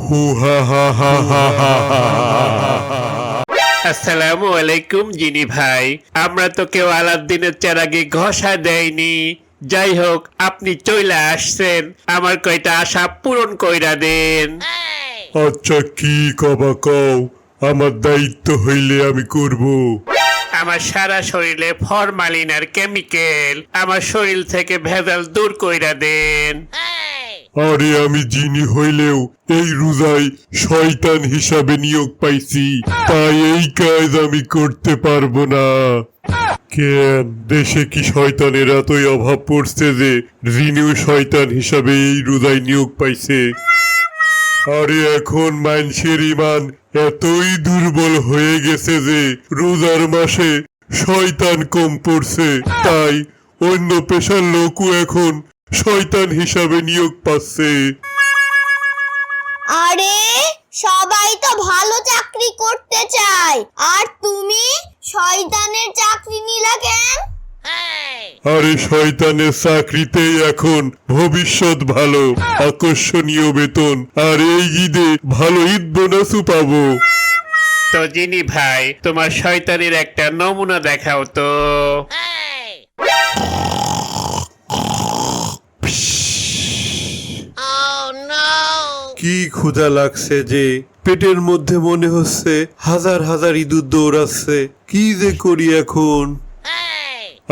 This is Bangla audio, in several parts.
হু হা হা হা হা হা হা আসসালামু আলাইকুম জিনি ভাই আমরা তো কেউ আলাদিনের চারাগে ঘষা দেয়নি যাই হোক আপনি চলে আসছেন আমার কয়টা আশা পূরণ কইরা দেন আচ্ছা কি কবা কও আমার দায়িত্ব হইলে আমি করব আমার সারা শরীরে ফরমালিন আর কেমিক্যাল আমার শরীর থেকে ভেজাল দূর কইরা দেন আরে আমি জিনি হইলেও এই রোজায় শয়তান হিসাবে নিয়োগ পাইছি। তাই এই কাজ আমি করতে পারব না। কেন? দেশে কি শয়তানের এতই অভাব পড়ছে যে রিনিউ শয়তান হিসাবে এই রোজায় নিয়োগ পাইছে? আরে এখন মানুষের ইমান এতই দুর্বল হয়ে গেছে যে রোজার মাসে শয়তান কম পড়ছে। তাই অন্য পেশার লোকও এখন শয়তান হিসাবে নিয়োগ পাচ্ছে। আরে সবাই তো ভালো চাকরি করতে চায়। আর তুমি শয়তানের চাকরি নিলা কেন? আরে শয়তানের চাকরিতেই এখন ভবিষ্যৎ ভালো আকর্ষণীয় বেতন আর এই ঈদে ভালো ঈদ বোনাসও পাবো। তো জিনি ভাই তোমার শয়তানের একটা নমুনা দেখাও তো। কি ক্ষুধা লাগছে যে পেটের মধ্যে মনে হচ্ছে হাজার হাজার ইঁদুর দৌড়াচ্ছে। কি যে করি এখন?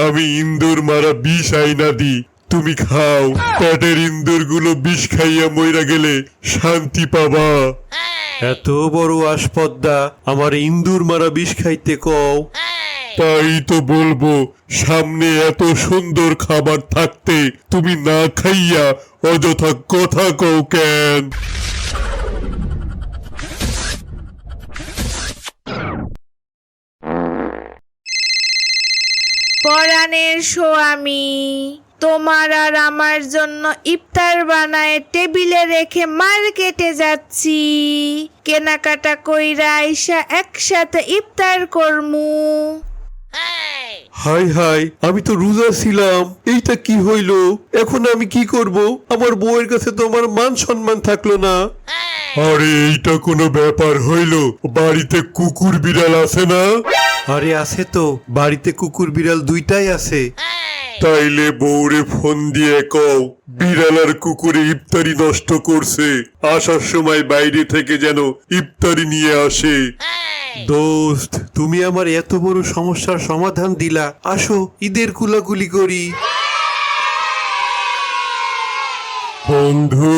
আমি ইন্দুর মারা বিষ আইনা দি, তুমি খাও। পেটের ইন্দুরগুলো বিষ খাইয়া মইরা গেলে শান্তি পাবা। এত বড় আসপদ্দা আমার ইন্দুর মারা বিষ খাইতে কও। তাই তো বলব, সামনে এত সুন্দর খাবার থাকতে তুমি না খাইয়া অযথা কথা কও কেন? পরাণের স্বামী তোমার আর আমার জন্য ইফতার বানায় টেবিলে রেখে মার্কেটে যাচ্ছি। কেনাকাটা কইরা আইসা একসাথে ইফতার করমু। হাই হাই আমি তো রোজা ছিলাম। এইটা কি হইল? এখন আমি কি করব? আমার বউয়ের কাছে তো আমার মান সম্মান থাকল না। আরে এইটা কোনো ব্যাপার হইল? বাড়িতে কুকুর বিড়াল আছে না? আরে আছে তো। বাড়িতে কুকুর বিড়াল দুইটাই আছে। তাইলে বউরে ফোন দিয়ে কও বিড়াল আর কুকুরে ইফতারি নষ্ট করছে। আসার সময় বাইরে থেকে যেন ইফতারি নিয়ে আসে। দোস্ত তুমি আমার এত বড় সমস্যার সমাধান দিলা। আসো ঈদের কুলাকুলি করি। বন্ধু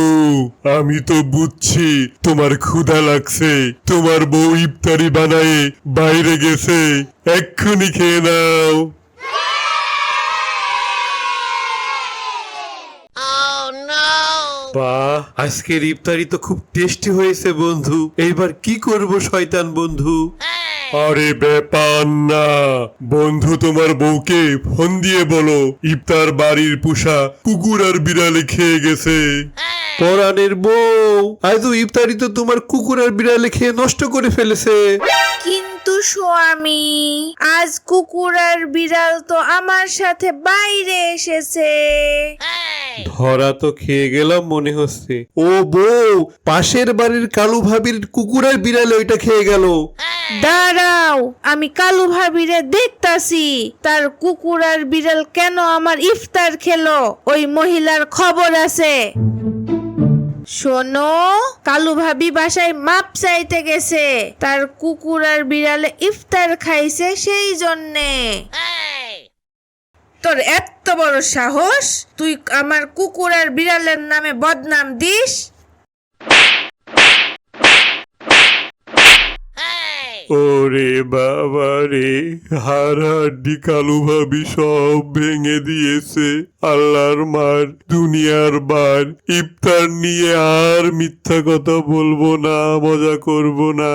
আমি তো বুঝছি তোমার ক্ষুধা লাগছে। তোমার বউ ইফতারি বানায়ে বাইরে গেছে। এক্ষুনি খেয়ে নাও। বাহ। আজকের ইফতারি তো খুব টেস্টি হয়েছে, বন্ধু। এইবার কি করব, শয়তান বন্ধু? আরে ব্যাপার না। বন্ধু, তোমার বউকে ফোন দিয়ে বলো, ইফতার বাড়ির পুষা কুকুর আর বিড়ালে খেয়ে গেছে। পরাণের বউ, আজ ইফতারি তো তোমার কুকুর আর বিড়ালে খেয়ে নষ্ট করে ফেলেছে। কিন্তু স্বামী, আজ কুকুর আর বিড়াল তো আমার সাথে বাইরে এসেছে। ধরা তো খেয়ে গেলাম মনে হচ্ছে। ও বউ, পাশের বাড়ির কালু ভাবির কুকুর আর বিড়ালে ওইটা খেয়ে গেল। দাঁড়াও, আমি কালু ভাবিরে দেখতাছি, তার কুকুর আর বিড়াল কেন আমার ইফতার খেলো? ওই মহিলার খবর আছে। শোনো, কালু ভাবি বাসায় মাপ চাইতে গেছে, তার কুকুর আর বিড়ালে ইফতার খাইছে সেই জন্যে। তোর এত বড় সাহস, তুই আমার কুকুর আর বিড়ালের নামে বদনাম দিস? ওরে বাবা রে হাড্ডি কালু ভাবি সব ভেঙে দিয়েছে। আল্লাহর মার, দুনিয়ার বার। ইফতার নিয়ে আর মিথ্যা কথা বলব না, মজা করব না।